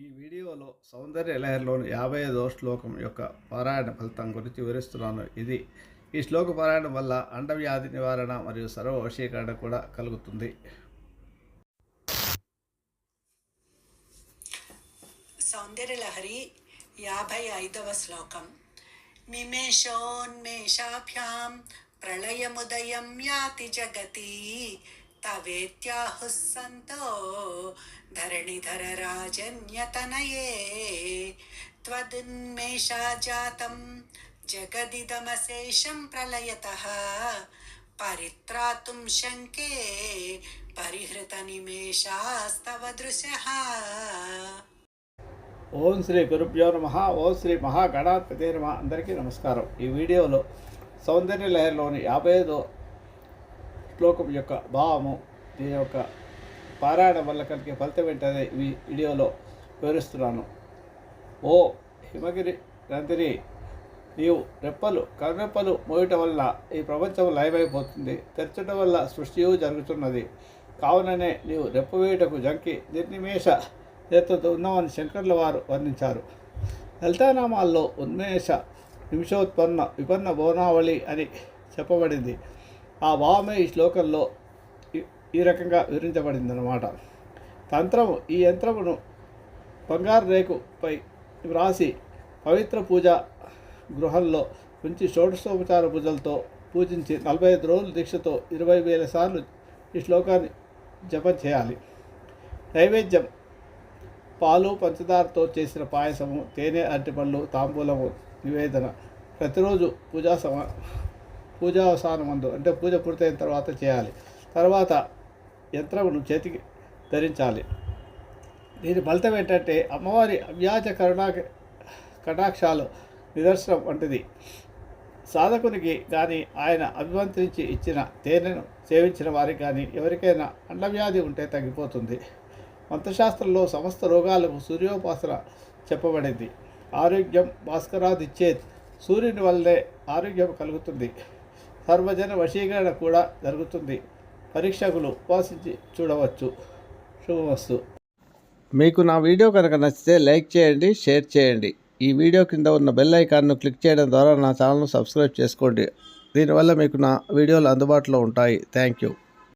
ఈ వీడియోలో సౌందర్య లహరిలోని యాభై ఐదో శ్లోకం యొక్క పారాయణ ఫలితం గురించి వివరిస్తున్నాను. ఇది ఈ శ్లోక పారాయణం వల్ల అండవ్యాధి నివారణ మరియు సర్వ వశీకరణ కూడా కలుగుతుంది. సౌందర్య లహరి యాభై ఐదవ శ్లోకం. నిమేషోన్మేషాభ్యాం ప్రళయముదయం యాతి జగతి. తవేత్యాహుः సంతో ధరణిధర రాజన్యతనయే त्वदुन्मेषाजातं जगदिदमशेषं प्रलयतः परित्रातुं शङ्के परिहृतनिमेषास्तव दृशः ఓం శ్రీ గురుభ్యో నమ ఓం శ్రీ మహాగణాధిపతి నమ అందరికీ నమస్కారం ఈ వీడియోలో సౌందర్య లహరిలోని యాభై ఐదో శ్లోకం యొక్క భావము దీని యొక్క పారాయణ వల్ల కలిగే ఫలితం ఏంటనే ఈ వీడియోలో వివరిస్తున్నాను. ఓ హిమగిరి నందిని నీవు రెప్పలు కనురెప్పలు మోయటం వల్ల ఈ ప్రపంచం లయమైపోతుంది. తెరచడం వల్ల సృష్టియు జరుగుతున్నది. కావుననే నీవు రెప్ప వేయుటకు జంకి నిర్నిమేష చేతులతో ఉన్నామని శంకర్ల వారు వర్ణించారు. లలితానామాల్లో ఉన్మేష నిమిషోత్పన్న విపన్న బోనావళి అని చెప్పబడింది. ఆ భావమే ఈ శ్లోకంలో ఈ- రకంగా వివరించబడిందన్నమాట. తంత్రము ఈ యంత్రమును బంగారు రేకుపై వ్రాసి పవిత్ర పూజ గృహంలో ఉంచి షోడశోపచార పూజలతో పూజించి నలభై ఐదు రోజుల దీక్షతో ఇరవై వేల సార్లు ఈ శ్లోకాన్ని జపం చేయాలి. నైవేద్యం పాలు పంచదారతో చేసిన పాయసము తేనె అరటిపళ్ళు తాంబూలము నివేదన. ప్రతిరోజు పూజా సమ పూజావసానం మందు అంటే పూజ పూర్తయిన తర్వాత చేయాలి. తర్వాత యంత్రమును చేతికి ధరించాలి. దీని ఫలితం ఏంటంటే అమ్మవారి అవ్యాజ కరుణా కటాక్షాలు నిదర్శనం వంటిది. సాధకునికి కానీ ఆయన అభిమంత్రించి ఇచ్చిన తేనెను సేవించిన వారికి కానీ ఎవరికైనా అండవ్యాధి ఉంటే తగ్గిపోతుంది. మంత్రశాస్త్రంలో సమస్త రోగాలకు సూర్యోపాసన చెప్పబడింది. ఆరోగ్యం భాస్కరాదిచ్చేత్ సూర్యుని వల్లే ఆరోగ్యం కలుగుతుంది. సర్వజన వశీకరణ కూడా జరుగుతుంది. పరీక్షకులు ఉపాసించి చూడవచ్చు. శుభమస్తు. మీకు నా వీడియో కనుక నచ్చితే లైక్ చేయండి షేర్ చేయండి. ఈ వీడియో కింద ఉన్న బెల్ ఐకాన్ను క్లిక్ చేయడం ద్వారా నా ఛానల్ను సబ్స్క్రైబ్ చేసుకోండి. దీనివల్ల మీకు నా వీడియోలు అందుబాటులో ఉంటాయి. Thank you.